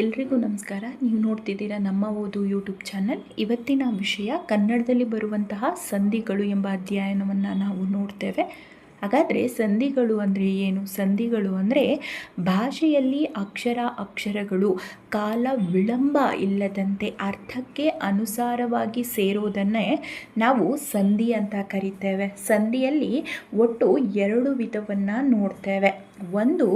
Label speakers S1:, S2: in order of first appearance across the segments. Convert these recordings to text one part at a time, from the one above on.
S1: ಎಲ್ರಿಗೂ ನಮಸ್ಕಾರ. ನೀವು ನೋಡ್ತಿದ್ದೀರಾ ನಮ್ಮ ಓದು ಯೂಟ್ಯೂಬ್ ಚಾನಲ್. ಇವತ್ತಿನ ವಿಷಯ ಕನ್ನಡದಲ್ಲಿ ಬರುವಂತಹ ಸಂಧಿಗಳು ಎಂಬ ಅಧ್ಯಯನವನ್ನು ನಾವು ನೋಡ್ತೇವೆ. ಹಾಗಾದರೆ ಸಂಧಿಗಳು ಅಂದರೆ ಏನು? ಸಂಧಿಗಳು ಅಂದರೆ ಭಾಷೆಯಲ್ಲಿ ಅಕ್ಷರ ಅಕ್ಷರಗಳು, ಕಾಲ ವಿಳಂಬ ಇಲ್ಲದಂತೆ ಅರ್ಥಕ್ಕೆ ಅನುಸಾರವಾಗಿ ಸೇರೋದನ್ನೇ ನಾವು ಸಂಧಿ ಅಂತ ಕರಿತೇವೆ. ಸಂಧಿಯಲ್ಲಿ ಒಟ್ಟು ಎರಡು ವಿಧವನ್ನು ನೋಡ್ತೇವೆ. ಒಂದು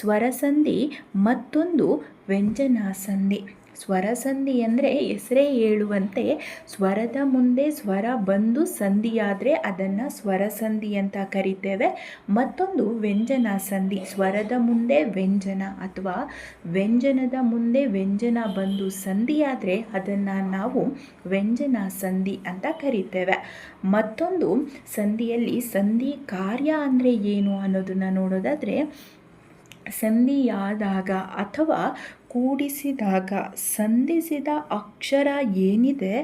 S1: ಸ್ವರಸಂಧಿ, ಮತ್ತೊಂದು ವ್ಯಂಜನಾ ಸಂಧಿ ಸ್ವರಸಂಧಿ ಅಂದರೆ ಹೆಸರೇ ಹೇಳುವಂತೆ ಸ್ವರದ ಮುಂದೆ ಸ್ವರ ಬಂದು ಸಂಧಿಯಾದರೆ ಅದನ್ನು ಸ್ವರಸಂಧಿ ಅಂತ ಕರಿತೇವೆ. ಮತ್ತೊಂದು ವ್ಯಂಜನ ಸಂಧಿ, ಸ್ವರದ ಮುಂದೆ ವ್ಯಂಜನ ಅಥವಾ ವ್ಯಂಜನದ ಮುಂದೆ ವ್ಯಂಜನ ಬಂದು ಸಂಧಿಯಾದರೆ ಅದನ್ನು ನಾವು ವ್ಯಂಜನ ಸಂಧಿ ಅಂತ ಕರಿತೇವೆ. ಮತ್ತೊಂದು ಸಂಧಿಯಲ್ಲಿ ಸಂಧಿ ಕಾರ್ಯ ಅಂದರೆ ಏನು ಅನ್ನೋದನ್ನು ನೋಡೋದಾದರೆ, ಸಂಧಿಯಾದಾಗ ಅಥವಾ ಕೂಡಿಸಿದಾಗ, ಸಂಧಿಸಿದ ಅಕ್ಷರ ಏನಿದೆ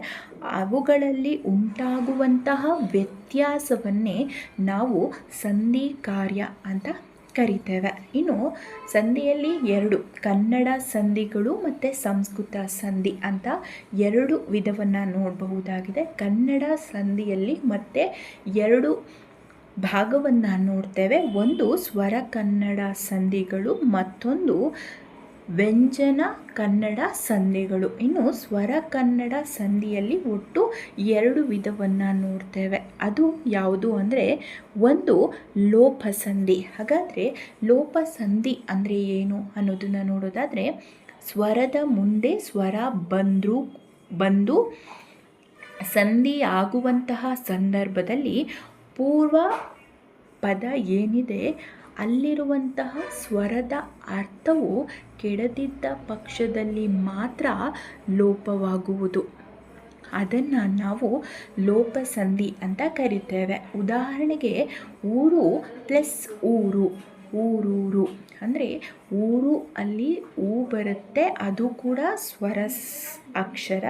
S1: ಅವುಗಳಲ್ಲಿ ಉಂಟಾಗುವಂತಹ ವ್ಯತ್ಯಾಸವನ್ನೇ ನಾವು ಸಂಧಿ ಕಾರ್ಯ ಅಂತ ಕರಿತೇವೆ. ಇನ್ನು ಸಂಧಿಯಲ್ಲಿ ಎರಡು, ಕನ್ನಡ ಸಂಧಿಗಳು ಮತ್ತು ಸಂಸ್ಕೃತ ಸಂಧಿ ಅಂತ ಎರಡು ವಿಧವನ್ನು ನೋಡಬಹುದಾಗಿದೆ. ಕನ್ನಡ ಸಂಧಿಯಲ್ಲಿ ಮತ್ತೆ ಎರಡು ಭಾಗವನ್ನು ನೋಡ್ತೇವೆ. ಒಂದು ಸ್ವರ ಕನ್ನಡ ಸಂಧಿಗಳು, ಮತ್ತೊಂದು ವ್ಯಂಜನ ಕನ್ನಡ ಸಂಧಿಗಳು. ಇನ್ನು ಸ್ವರ ಕನ್ನಡ ಸಂಧಿಯಲ್ಲಿ ಒಟ್ಟು ಎರಡು ವಿಧವನ್ನು ನೋಡ್ತೇವೆ. ಅದು ಯಾವುದು ಅಂದರೆ ಒಂದು ಲೋಪ ಸಂಧಿ. ಹಾಗಾದರೆ ಲೋಪಸಂಧಿ ಅಂದರೆ ಏನು ಅನ್ನೋದನ್ನು ನೋಡೋದಾದರೆ ಸ್ವರದ ಮುಂದೆ ಸ್ವರ ಬಂದರೂ, ಬಂದು ಸಂಧಿ ಆಗುವಂತಹ ಸಂದರ್ಭದಲ್ಲಿ ಪೂರ್ವ ಪದ ಏನಿದೆ? ಅಲ್ಲಿರುವಂತಹ ಸ್ವರದ ಅರ್ಥವು ಕೆಡದಿದ್ದ ಪಕ್ಷದಲ್ಲಿ ಮಾತ್ರ ಲೋಪವಾಗುವುದು. ಅದನ್ನು ನಾವು ಲೋಪಸಂಧಿ ಅಂತ ಕರಿತೇವೆ. ಉದಾಹರಣೆಗೆ ಊರು ಪ್ಲಸ್ ಊರು, ಊರೂರು. ಅಂದರೆ ಊರು ಅಲ್ಲಿ ಊ ಬರುತ್ತೆ, ಅದು ಕೂಡ ಸ್ವರ ಅಕ್ಷರ.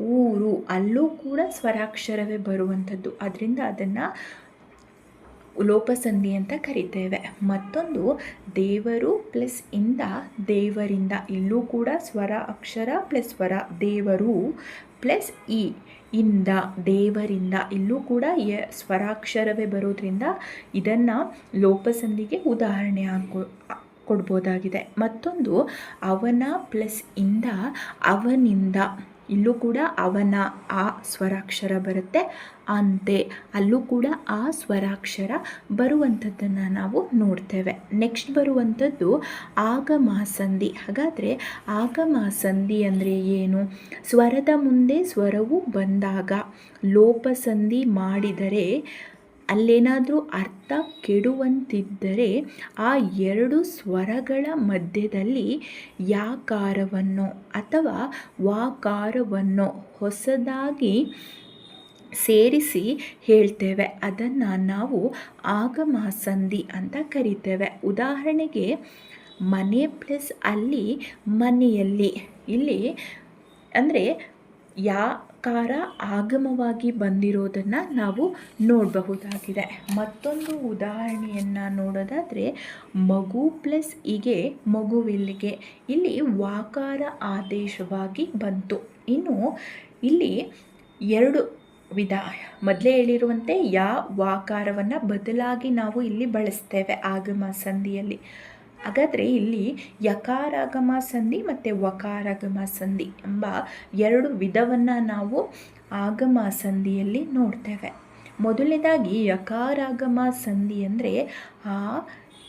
S1: ಊರು, ಅಲ್ಲೂ ಕೂಡ ಸ್ವರಾಕ್ಷರವೇ ಬರುವಂಥದ್ದು. ಅದರಿಂದ ಅದನ್ನು ಲೋಪಸಂಧಿ ಅಂತ ಕರಿತೇವೆ. ಮತ್ತೊಂದು, ದೇವರು ಪ್ಲಸ್ ಇಂದ ದೇವರಿಂದ, ಇಲ್ಲೂ ಕೂಡ ಸ್ವರ, ಅಕ್ಷರ ಪ್ಲಸ್ ಸ್ವರ, ದೇವರು ಪ್ಲಸ್ ಇ ಇಂದ ದೇವರಿಂದ, ಇಲ್ಲೂ ಕೂಡ ಸ್ವರಾಕ್ಷರವೇ ಬರೋದ್ರಿಂದ ಇದನ್ನು ಲೋಪಸಂಧಿಗೆ ಉದಾಹರಣೆ ಹಾಕೊ, ಕೊಡ್ಬೋದಾಗಿದೆ. ಮತ್ತೊಂದು, ಅವನ ಪ್ಲಸ್ ಇಂದ ಅವನಿಂದ ಇಲ್ಲೂ ಕೂಡ ಅವನ ಆ ಸ್ವರಾಕ್ಷರ ಬರುತ್ತೆ. ಅಂತೆ, ಅಲ್ಲೂ ಕೂಡ ಆ ಸ್ವರಾಕ್ಷರ ಬರುವಂಥದ್ದನ್ನು ನಾವು ನೋಡ್ತೇವೆ. ನೆಕ್ಸ್ಟ್ ಬರುವಂಥದ್ದು ಆಗಮಾಸಂಧಿ. ಹಾಗಾದರೆ ಆಗಮಾಸಂಧಿ ಅಂದರೆ ಏನು? ಸ್ವರದ ಮುಂದೆ ಸ್ವರವು ಬಂದಾಗ ಲೋಪಸಂಧಿ ಮಾಡಿದರೆ ಅಲ್ಲೇನಾದರೂ ಅರ್ಥ ಕೆಡುವಂತಿದ್ದರೆ ಆ ಎರಡು ಸ್ವರಗಳ ಮಧ್ಯದಲ್ಲಿ ಯಾಕಾರವನ್ನು ಅಥವಾ ವಾಕಾರವನ್ನು ಹೊಸದಾಗಿ ಸೇರಿಸಿ ಹೇಳ್ತೇವೆ. ಅದನ್ನು ನಾವು ಆಗಮ ಸಂಧಿ ಅಂತ ಕರಿತೇವೆ. ಉದಾಹರಣೆಗೆ ಮನೆ ಪ್ಲಸ್ ಅಲ್ಲಿ ಮನೆಯಲ್ಲಿ. ಇಲ್ಲಿ ಅಂದರೆ ಯಾಕಾರ ಆಗಮವಾಗಿ ಬಂದಿರೋದನ್ನು ನಾವು ನೋಡಬಹುದಾಗಿದೆ. ಮತ್ತೊಂದು ಉದಾಹರಣೆಯನ್ನು ನೋಡೋದಾದರೆ, ಮಗು ಪ್ಲಸ್ ಹೀಗೆ ಮಗುವಿಲ್ಲಿಗೆ. ಇಲ್ಲಿ ವಾಕಾರ ಆದೇಶವಾಗಿ ಬಂತು. ಇನ್ನು ಇಲ್ಲಿ ಎರಡು ವಿಧ. ಮೊದಲೇ ಹೇಳಿರುವಂತೆ, ಯಾ ವಾಕಾರವನ್ನು ಬದಲಾಗಿ ನಾವು ಇಲ್ಲಿ ಬಳಸ್ತೇವೆ, ಆಗಮ ಸಂಧಿಯಲ್ಲಿ. ಹಾಗಾದರೆ ಇಲ್ಲಿ ಯಕಾರಾಗಮ ಸಂಧಿ ಮತ್ತು ವಕಾರಾಗಮ ಸಂಧಿ ಎಂಬ ಎರಡು ವಿಧವನ್ನು ನಾವು ಆಗಮ ಸಂಧಿಯಲ್ಲಿ ನೋಡ್ತೇವೆ. ಮೊದಲನೇದಾಗಿ ಯಕಾರಾಗಮ ಸಂಧಿ ಅಂದರೆ ಆ,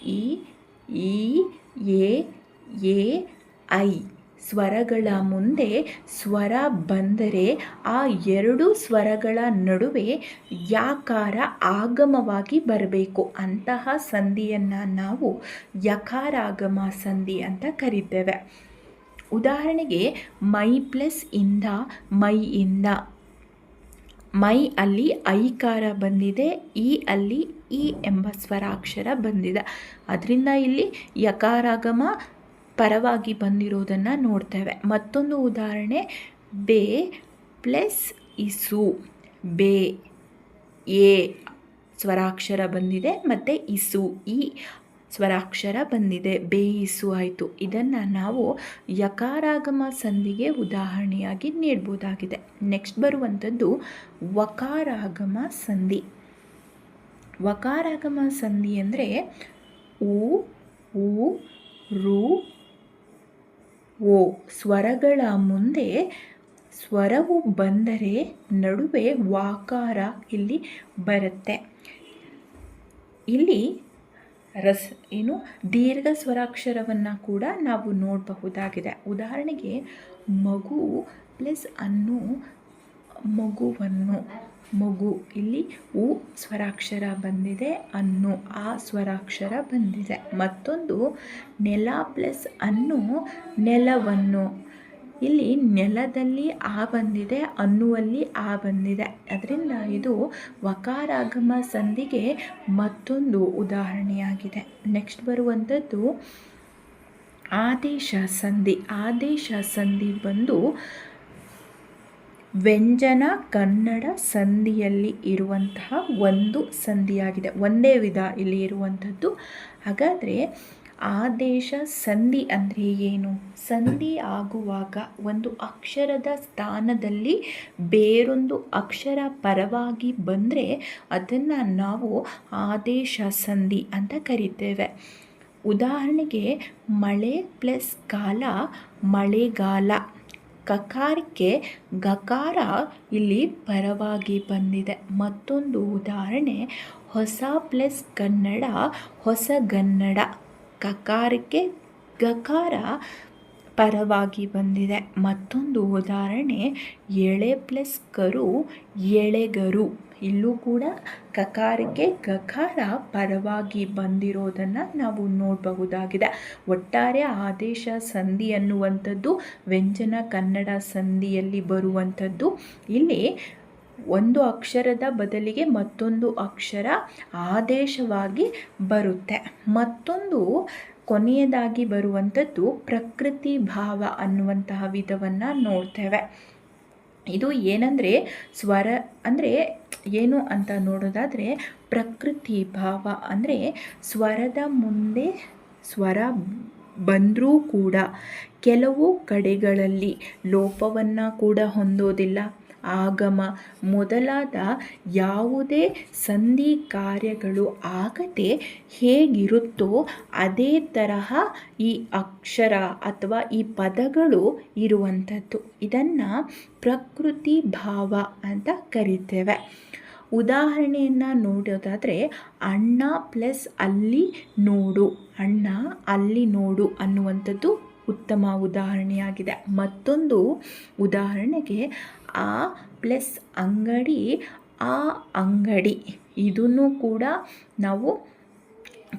S1: ಇ ಎ, ಐ. ಸ್ವರಗಳ ಮುಂದೆ ಸ್ವರ ಬಂದರೆ ಆ ಎರಡು ಸ್ವರಗಳ ನಡುವೆ ಯಾಕಾರ ಆಗಮವಾಗಿ ಬರಬೇಕು. ಅಂತಹ ಸಂಧಿಯನ್ನು ನಾವು ಯಕಾರಾಗಮ ಸಂಧಿ ಅಂತ ಕರಿತೇವೆ. ಉದಾಹರಣೆಗೆ, ಮೈ ಪ್ಲಸ್ ಇಂದ ಮೈ ಇಂದ. ಮೈ ಅಲ್ಲಿ ಐಕಾರ ಬಂದಿದೆ, ಈ ಅಲ್ಲಿ ಇ ಎಂಬ ಸ್ವರಾಕ್ಷರ ಬಂದಿದೆ. ಅದರಿಂದ ಇಲ್ಲಿ ಯಕಾರಾಗಮ ಪರವಾಗಿ ಬಂದಿರೋದನ್ನು ನೋಡ್ತೇವೆ. ಮತ್ತೊಂದು ಉದಾಹರಣೆ, ಬೇ ಪ್ಲಸ್ ಇಸು. ಬೇ, ಎ ಸ್ವರಾಕ್ಷರ ಬಂದಿದೆ, ಮತ್ತು ಇಸು, ಇ ಸ್ವರಾಕ್ಷರ ಬಂದಿದೆ. ಬೇಯಿಸು ಆಯಿತು. ಇದನ್ನು ನಾವು ಯಕಾರಾಗಮ ಸಂಧಿಗೆ ಉದಾಹರಣೆಯಾಗಿ ನೀಡ್ಬೋದಾಗಿದೆ. ನೆಕ್ಸ್ಟ್ ಬರುವಂಥದ್ದು ವಕಾರಾಗಮ ಸಂಧಿ. ವಕಾರಾಗಮ ಸಂಧಿ ಅಂದರೆ ಉ, ರು ಓ ಸ್ವರಗಳ ಮುಂದೆ ಸ್ವರವು ಬಂದರೆ ನಡುವೆ ವಾಕಾರ ಇಲ್ಲಿ ಬರುತ್ತೆ. ಇಲ್ಲಿ ರಸ್ ಏನು? ದೀರ್ಘ ಸ್ವರಾಕ್ಷರವನ್ನು ಕೂಡ ನಾವು ನೋಡಬಹುದಾಗಿದೆ. ಉದಾಹರಣೆಗೆ ಮಗು ಪ್ಲಸ್ ಅನ್ನು ಮಗುವನ್ನು. ಮಗು. ಇಲ್ಲಿ ಉ ಸ್ವರಾಕ್ಷರ ಬಂದಿದೆ, ಅನ್ನು ಆ ಸ್ವರಾಕ್ಷರ ಬಂದಿದೆ. ಮತ್ತೊಂದು ನೆಲ ಪ್ಲಸ್ ಅನ್ನು ನೆಲವನ್ನು. ಇಲ್ಲಿ ನೆಲದಲ್ಲಿ ಆ ಬಂದಿದೆ, ಅನ್ನುವಲ್ಲಿ ಆ ಬಂದಿದೆ. ಅದರಿಂದ ಇದು ವಕಾರಾಗಮ ಸಂಧಿಗೆ ಮತ್ತೊಂದು ಉದಾಹರಣೆಯಾಗಿದೆ. ನೆಕ್ಸ್ಟ್ ಬರುವಂಥದ್ದು ಆದೇಶ ಸಂಧಿ. ಆದೇಶ ಸಂಧಿ ಬಂದು ವ್ಯಂಜನ ಕನ್ನಡ ಸಂಧಿಯಲ್ಲಿ ಇರುವಂತಹ ಒಂದು ಸಂಧಿಯಾಗಿದೆ. ಒಂದೇ ವಿಧ ಇಲ್ಲಿ ಇರುವಂಥದ್ದು. ಹಾಗಾದರೆ ಆದೇಶ ಸಂಧಿ ಅಂದರೆ ಏನು? ಸಂಧಿ ಆಗುವಾಗ ಒಂದು ಅಕ್ಷರದ ಸ್ಥಾನದಲ್ಲಿ ಬೇರೊಂದು ಅಕ್ಷರ ಪರವಾಗಿ ಬಂದರೆ ಅದನ್ನು ನಾವು ಆದೇಶ ಸಂಧಿ ಅಂತ ಕರಿತೇವೆ. ಉದಾಹರಣೆಗೆ ಮಳೆ ಪ್ಲಸ್ ಕಾಲ ಮಳೆಗಾಲ. ಕಕಾರಕ್ಕೆ ಗಕಾರ ಇಲ್ಲಿ ಪರವಾಗಿ ಬಂದಿದೆ. ಮತ್ತೊಂದು ಉದಾಹರಣೆ ಹೊಸ ಪ್ಲಸ್ ಕನ್ನಡ ಹೊಸಗನ್ನಡ ಕಕಾರಕ್ಕೆ ಗಕಾರ ಪರವಾಗಿ ಬಂದಿದೆ. ಮತ್ತೊಂದು ಉದಾಹರಣೆ, ಎಳೆ ಪ್ಲಸ್ ಕರು, ಎಳೆಗರು. ಇಲ್ಲೂ ಕೂಡ ಕಕಾರಕ್ಕೆ ಗಕಾರ ಪರವಾಗಿ ಬಂದಿರೋದನ್ನು ನಾವು ನೋಡಬಹುದಾಗಿದೆ. ಒಟ್ಟಾರೆ ಆದೇಶ ಸಂಧಿ ಅನ್ನುವಂಥದ್ದು, ವ್ಯಂಜನ ಕನ್ನಡ ಸಂಧಿಯಲ್ಲಿ ಬರುವಂಥದ್ದು. ಇಲ್ಲಿ ಒಂದು ಅಕ್ಷರದ ಬದಲಿಗೆ ಮತ್ತೊಂದು ಅಕ್ಷರ ಆದೇಶವಾಗಿ ಬರುತ್ತೆ. ಮತ್ತೊಂದು ಕೊನೆಯದಾಗಿ ಬರುವಂಥದ್ದು ಪ್ರಕೃತಿ ಭಾವ ಅನ್ನುವಂತಹ ವಿಧವನ್ನು ನೋಡ್ತೇವೆ. ಇದು ಏನಂದರೆ ಸ್ವರ ಅಂದರೆ ಏನು ಅಂತ ನೋಡೋದಾದರೆ ಪ್ರಕೃತಿ ಭಾವ ಅಂದರೆ ಸ್ವರದ ಮುಂದೆ ಸ್ವರ ಬಂದರೂ ಕೂಡ ಕೆಲವು ಕಡೆಗಳಲ್ಲಿ ಲೋಪವನ್ನು ಕೂಡ ಹೊಂದೋದಿಲ್ಲ. ಆಗಮ. ಮೊದಲಾದ ಯಾವುದೇ ಸಂಧಿ ಕಾರ್ಯಗಳು ಆಗದೆ ಹೇಗಿರುತ್ತೋ ಅದೇ ತರಹ ಈ ಅಕ್ಷರ ಅಥವಾ ಈ ಪದಗಳು ಇರುವಂಥದ್ದು. ಇದನ್ನು ಪ್ರಕೃತಿ ಭಾವ ಅಂತ ಕರಿತೇವೆ. ಉದಾಹರಣೆಯನ್ನು ನೋಡೋದಾದರೆ, ಅಣ್ಣ ಪ್ಲಸ್ ಅಲ್ಲಿ ನೋಡು, ಅಣ್ಣ ಅಲ್ಲಿ ನೋಡು ಅನ್ನುವಂಥದ್ದು ಉತ್ತಮ ಉದಾಹರಣೆಯಾಗಿದೆ. ಮತ್ತೊಂದು ಉದಾಹರಣೆಗೆ ಆ ಪ್ಲಸ್ ಅಂಗಡಿ, ಆ ಅಂಗಡಿ. ಇದನ್ನು ಕೂಡ ನಾವು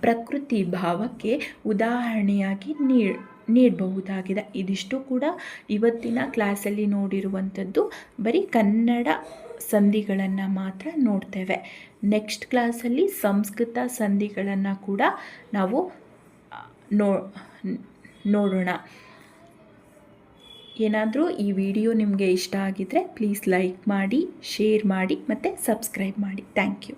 S1: ಪ್ರಕೃತಿ ಭಾವಕ್ಕೆ ಉದಾಹರಣೆಯಾಗಿ ನೀ, ನೀಡಬಹುದಾಗಿದೆ. ಇದಿಷ್ಟು ಕೂಡ ಇವತ್ತಿನ ಕ್ಲಾಸಲ್ಲಿ ನೋಡಿರುವಂಥದ್ದು. ಬರೀ ಕನ್ನಡ ಸಂಧಿಗಳನ್ನು ಮಾತ್ರ ನೋಡ್ತೇವೆ. ನೆಕ್ಸ್ಟ್ ಕ್ಲಾಸಲ್ಲಿ ಸಂಸ್ಕೃತ ಸಂಧಿಗಳನ್ನು ಕೂಡ ನಾವು ನೋ, ನೋಡೋಣ. ಏನಾದರೂ ಈ ವಿಡಿಯೋ ನಿಮಗೆ ಇಷ್ಟ ಆಗಿದ್ದರೆ ಪ್ಲೀಸ್ ಲೈಕ್ ಮಾಡಿ ಶೇರ್ ಮಾಡಿ ಮತ್ತು ಸಬ್ಸ್ಕ್ರೈಬ್ ಮಾಡಿ. Thank you